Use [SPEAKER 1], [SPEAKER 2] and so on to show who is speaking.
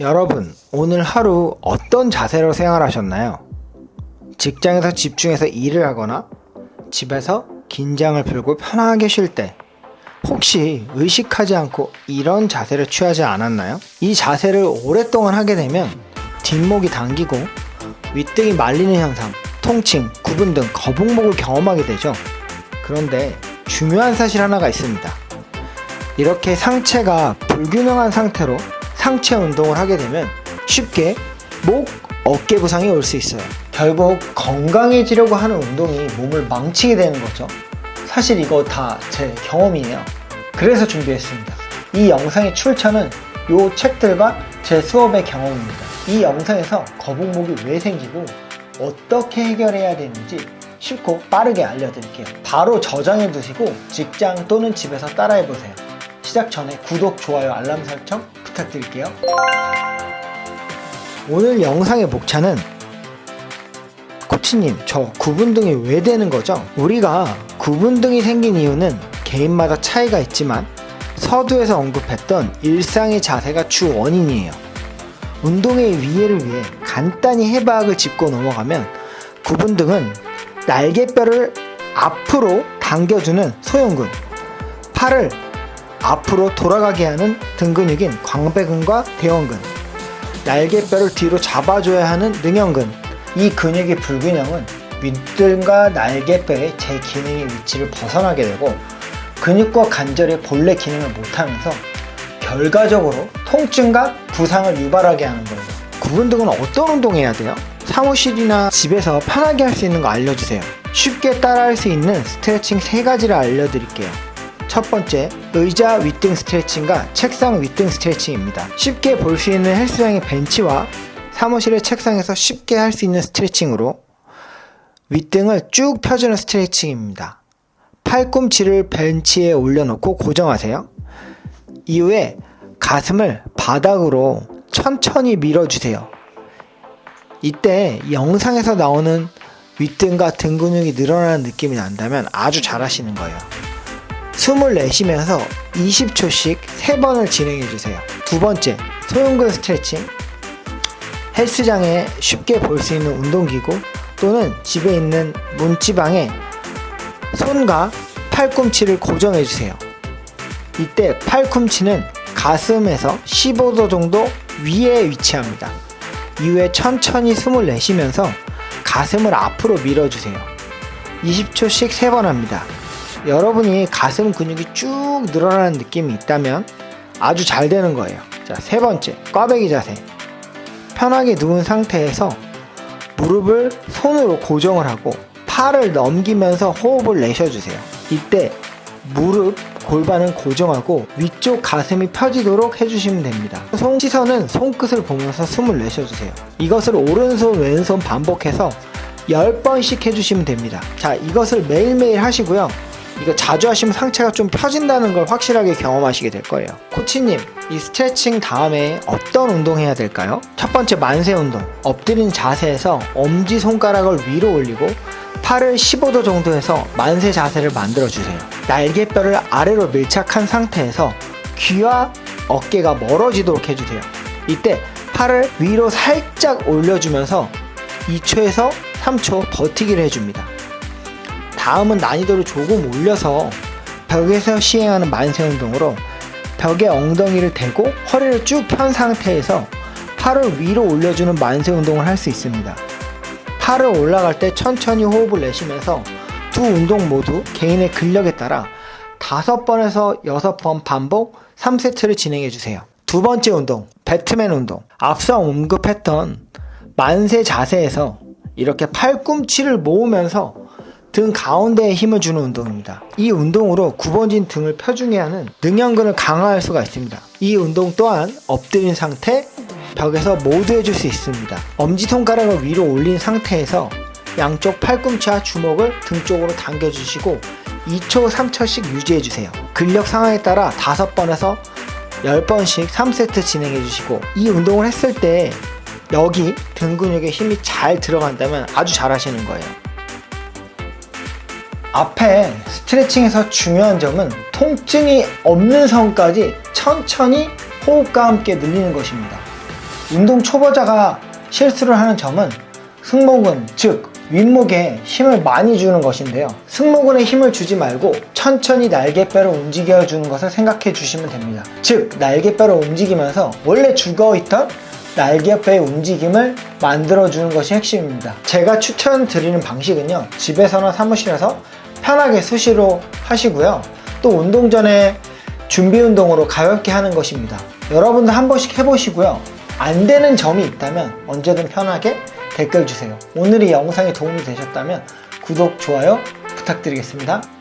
[SPEAKER 1] 여러분, 오늘 하루 어떤 자세로 생활하셨나요? 직장에서 집중해서 일을 하거나 집에서 긴장을 풀고 편하게 쉴 때 혹시 의식하지 않고 이런 자세를 취하지 않았나요? 이 자세를 오랫동안 하게 되면 뒷목이 당기고 윗등이 말리는 현상, 통증, 구분 등 거북목을 경험하게 되죠. 그런데 중요한 사실 하나가 있습니다. 이렇게 상체가 불균형한 상태로 상체 운동을 하게 되면 쉽게 목, 어깨 부상이 올 수 있어요. 결국 건강해지려고 하는 운동이 몸을 망치게 되는 거죠. 사실 이거 다 제 경험이에요. 그래서 준비했습니다. 이 영상의 출처는 이 책들과 제 수업의 경험입니다. 이 영상에서 거북목이 왜 생기고 어떻게 해결해야 되는지 쉽고 빠르게 알려드릴게요. 바로 저장해 두시고 직장 또는 집에서 따라해 보세요. 시작 전에 구독, 좋아요, 알람 설정 부탁드릴게요. 오늘 영상의 목차는 코치님, 저 구분등이 왜 되는 거죠? 우리가 구분등이 생긴 이유는 개인마다 차이가 있지만 서두에서 언급했던 일상의 자세가 주 원인이에요. 운동의 위해를 위해 간단히 해박을 짚고 넘어가면 구분등은 날개뼈를 앞으로 당겨주는 소형근, 팔을 앞으로 돌아가게 하는 등 근육인 광배근과 대원근, 날개뼈를 뒤로 잡아줘야 하는 능형근. 이 근육의 불균형은 윗등과 날개뼈의 제 기능의 위치를 벗어나게 되고 근육과 관절의 본래 기능을 못하면서 결과적으로 통증과 부상을 유발하게 하는 거예요. 구분등은 어떤 운동 해야 돼요? 사무실이나 집에서 편하게 할 수 있는 거 알려주세요. 쉽게 따라할 수 있는 스트레칭 세 가지를 알려드릴게요. 첫 번째, 의자 윗등 스트레칭과 책상 윗등 스트레칭입니다. 쉽게 볼 수 있는 헬스장의 벤치와 사무실의 책상에서 쉽게 할 수 있는 스트레칭으로 윗등을 쭉 펴주는 스트레칭입니다. 팔꿈치를 벤치에 올려놓고 고정하세요. 이후에 가슴을 바닥으로 천천히 밀어주세요. 이때 영상에서 나오는 윗등과 등 근육이 늘어나는 느낌이 난다면 아주 잘하시는 거예요. 숨을 내쉬면서 20초씩 3번을 진행해 주세요. 두 번째, 소형근 스트레칭. 헬스장에 쉽게 볼 수 있는 운동기구 또는 집에 있는 문지방에 손과 팔꿈치를 고정해 주세요. 이때 팔꿈치는 가슴에서 15도 정도 위에 위치합니다. 이후에 천천히 숨을 내쉬면서 가슴을 앞으로 밀어주세요. 20초씩 3번 합니다. 여러분이 가슴 근육이 쭉 늘어나는 느낌이 있다면 아주 잘 되는 거예요. 자, 세 번째, 꽈배기 자세. 편하게 누운 상태에서 무릎을 손으로 고정을 하고 팔을 넘기면서 호흡을 내쉬어주세요. 이때 무릎, 골반은 고정하고 위쪽 가슴이 펴지도록 해주시면 됩니다. 손 시선은 손끝을 보면서 숨을 내쉬어주세요. 이것을 오른손, 왼손 반복해서 10번씩 해주시면 됩니다. 자, 이것을 매일매일 하시고요. 이거 자주 하시면 상체가 좀 펴진다는 걸 확실하게 경험하시게 될 거예요. 코치님, 이 스트레칭 다음에 어떤 운동 해야 될까요? 첫 번째 만세 운동. 엎드린 자세에서 엄지 손가락을 위로 올리고 팔을 15도 정도에서 만세 자세를 만들어 주세요. 날개뼈를 아래로 밀착한 상태에서 귀와 어깨가 멀어지도록 해주세요. 이때 팔을 위로 살짝 올려주면서 2초에서 3초 버티기를 해줍니다. 다음은 난이도를 조금 올려서 벽에서 시행하는 만세 운동으로 벽에 엉덩이를 대고 허리를 쭉 편 상태에서 팔을 위로 올려주는 만세 운동을 할 수 있습니다. 팔을 올라갈 때 천천히 호흡을 내쉬면서 두 운동 모두 개인의 근력에 따라 다섯 번에서 여섯 번 반복 3세트를 진행해 주세요. 두 번째 운동, 배트맨 운동. 앞서 언급했던 만세 자세에서 이렇게 팔꿈치를 모으면서 등 가운데에 힘을 주는 운동입니다. 이 운동으로 굽어진 등을 펴주게 하는 능형근을 강화할 수가 있습니다. 이 운동 또한 엎드린 상태, 벽에서 모두 해줄 수 있습니다. 엄지손가락을 위로 올린 상태에서 양쪽 팔꿈치와 주먹을 등 쪽으로 당겨주시고 2초, 3초씩 유지해주세요. 근력 상황에 따라 5번에서 10번씩 3세트 진행해주시고 이 운동을 했을 때 여기 등 근육에 힘이 잘 들어간다면 아주 잘하시는 거예요. 앞에 스트레칭에서 중요한 점은 통증이 없는 선까지 천천히 호흡과 함께 늘리는 것입니다. 운동 초보자가 실수를 하는 점은 승모근, 즉 윗목에 힘을 많이 주는 것인데요. 승모근에 힘을 주지 말고 천천히 날개뼈를 움직여 주는 것을 생각해 주시면 됩니다. 즉 날개뼈를 움직이면서 원래 죽어 있던 날개뼈의 움직임을 만들어 주는 것이 핵심입니다. 제가 추천드리는 방식은요. 집에서나 사무실에서 편하게 수시로 하시고요. 또 운동 전에 준비 운동으로 가볍게 하는 것입니다. 여러분도 한 번씩 해보시고요. 안 되는 점이 있다면 언제든 편하게 댓글 주세요. 오늘 이 영상이 도움이 되셨다면 구독, 좋아요 부탁드리겠습니다.